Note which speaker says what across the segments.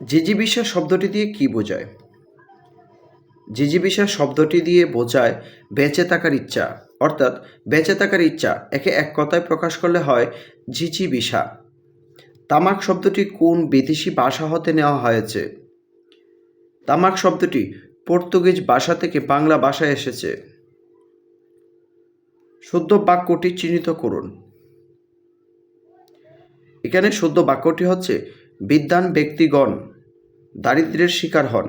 Speaker 1: জিজিবিষা শব্দটি দিয়ে কি বোঝায়? জিজিবিষা শব্দটি দিয়ে বোঝায় বেঁচে থাকার ইচ্ছা। অর্থাৎ বেঁচে থাকার ইচ্ছা একে এক কথায় প্রকাশ করলে হয় জিজিবিষা তামাক শব্দটি কোন বিদেশি ভাষা হতে নেওয়া হয়েছে? তামাক শব্দটি পর্তুগিজ ভাষা থেকে বাংলা ভাষায় এসেছে। শুদ্ধ বাক্যটি চিহ্নিত করুন। এখানে শুদ্ধ বাক্যটি হচ্ছে বিদ্যান ব্যক্তিগণ দারিদ্র্যের শিকার হন।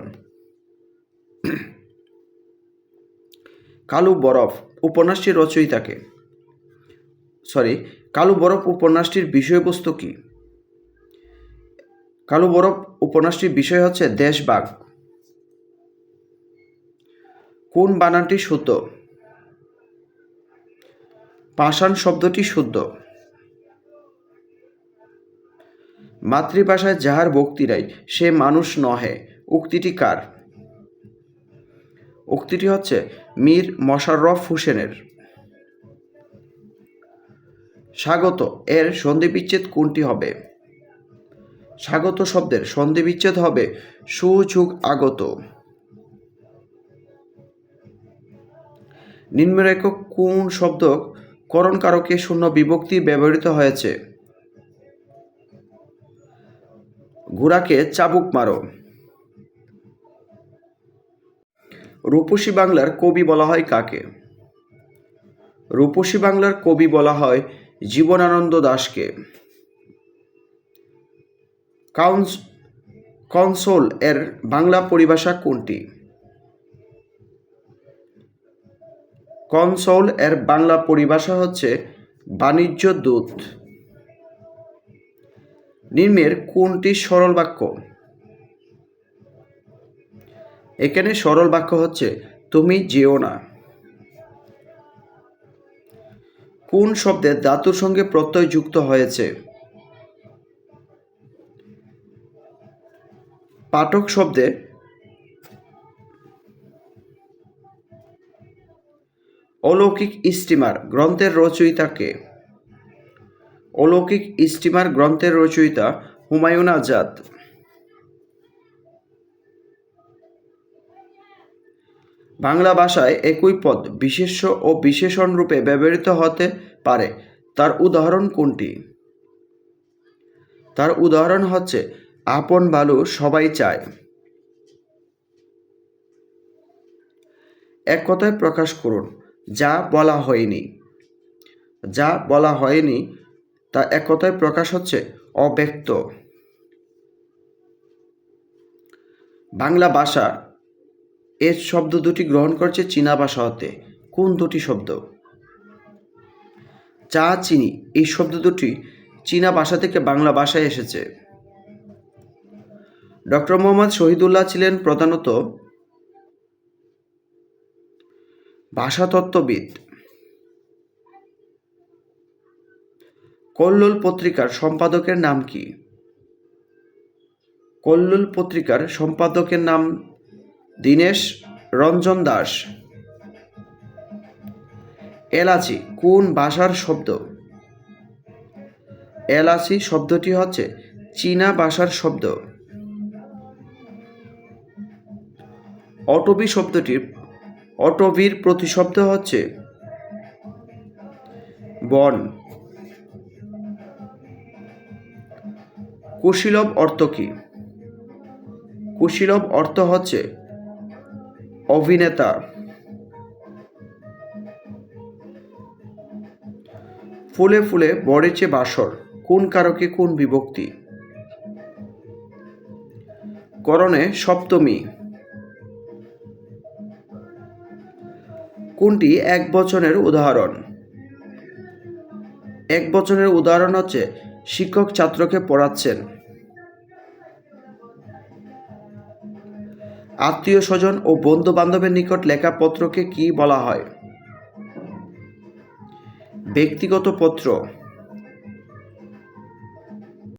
Speaker 1: কালু বরফ উপন্যাসটির রচয়িতাকে সরি কালু বরফ উপন্যাসটির বিষয়বস্তু কি? কালু বরফ উপন্যাসটির বিষয় হচ্ছে দেশবাগ। কোন বানানটি শুদ্ধ? পাষাণ শব্দটি শুদ্ধ। মাতৃভাষায় যাহার ভক্তিরাই সে মানুষ নহে। উক্তিটি কার? উক্তিটি হচ্ছে মীর মশাররফ হোসেনের। স্বাগত, এর সন্ধিবিচ্ছেদ কোনটি হবে? স্বাগত শব্দের সন্ধিবিচ্ছেদ হবে সুযোগ আগত। নিম্নরেখ কোন শব্দ করণকারকে শূন্য বিভক্তি ব্যবহৃত হয়েছে? ঘোড়াকে চাবুক মারো। রূপসী বাংলার কবি বলা হয় কাকে? রূপসী বাংলার কবি বলা হয় জীবনানন্দ দাশকে। কাউন্স, কনসোল এর বাংলা পরিভাষা কোনটি? কনসোল এর বাংলা পরিভাষা হচ্ছে বাণিজ্য দূত। নিম্নের কোনটি সরল বাক্য? এখানে সরল বাক্য হচ্ছে, তুমি যেও না। কোন শব্দে ধাতুর সঙ্গে প্রত্যয় যুক্ত হয়েছে? পাঠক শব্দে, অলৌকিক স্টিমার গ্রন্থের রচয়িতাকে অলৌকিক স্টিমার গ্রন্থের রচয়িতা হুমায়ুন আজাদ। বাংলা ভাষায় একই পদ বিশেষ্য ও বিশেষণ রূপে ব্যবহৃত হতে পারে। তার উদাহরণ কোনটি? তার উদাহরণ হচ্ছে, আপন ভালো সবাই চায়। এক কথায় প্রকাশ করুন, যা বলা হয়নি। যা বলা হয়নি তা এক কথায় প্রকাশ হচ্ছে অব্যক্ত। বাংলা ভাষা এর শব্দ দুটি গ্রহণ করছে চীনা ভাষা হতে। কোন দুটি শব্দ? চা, চিনি, এই শব্দ দুটি চীনা ভাষা থেকে বাংলা ভাষায় এসেছে। ডক্টর মোহাম্মদ শহীদুল্লাহ ছিলেন প্রধানত ভাষাতত্ত্ববিদ। কল্লোল পত্রিকার সম্পাদকের নাম কি? কল্লোল পত্রিকার সম্পাদকের নাম দীনেশ রঞ্জন দাস। এলাচি কোন ভাষার শব্দ? এলাচি শব্দটি হচ্ছে চীনা ভাষার শব্দ। অটবি শব্দটির, অটবির প্রতিশব্দ হচ্ছে বন। কুশীলব অর্থ কি? কুশীলব অর্থ হচ্ছে অভিনেতা। ফুলে ফুলে বড়েছে বাসর, কোন কারকে কোন বিভক্তি? করণে সপ্তমী। কোনটি এক বচনের উদাহরণ? এক বচনের উদাহরণ হচ্ছে শিক্ষক ছাত্রকে পড়াচ্ছেন। আত্মীয় স্বজন ও বন্ধু বান্ধবের নিকট লেখা পত্রকে কি বলা হয়? ব্যক্তিগত পত্র।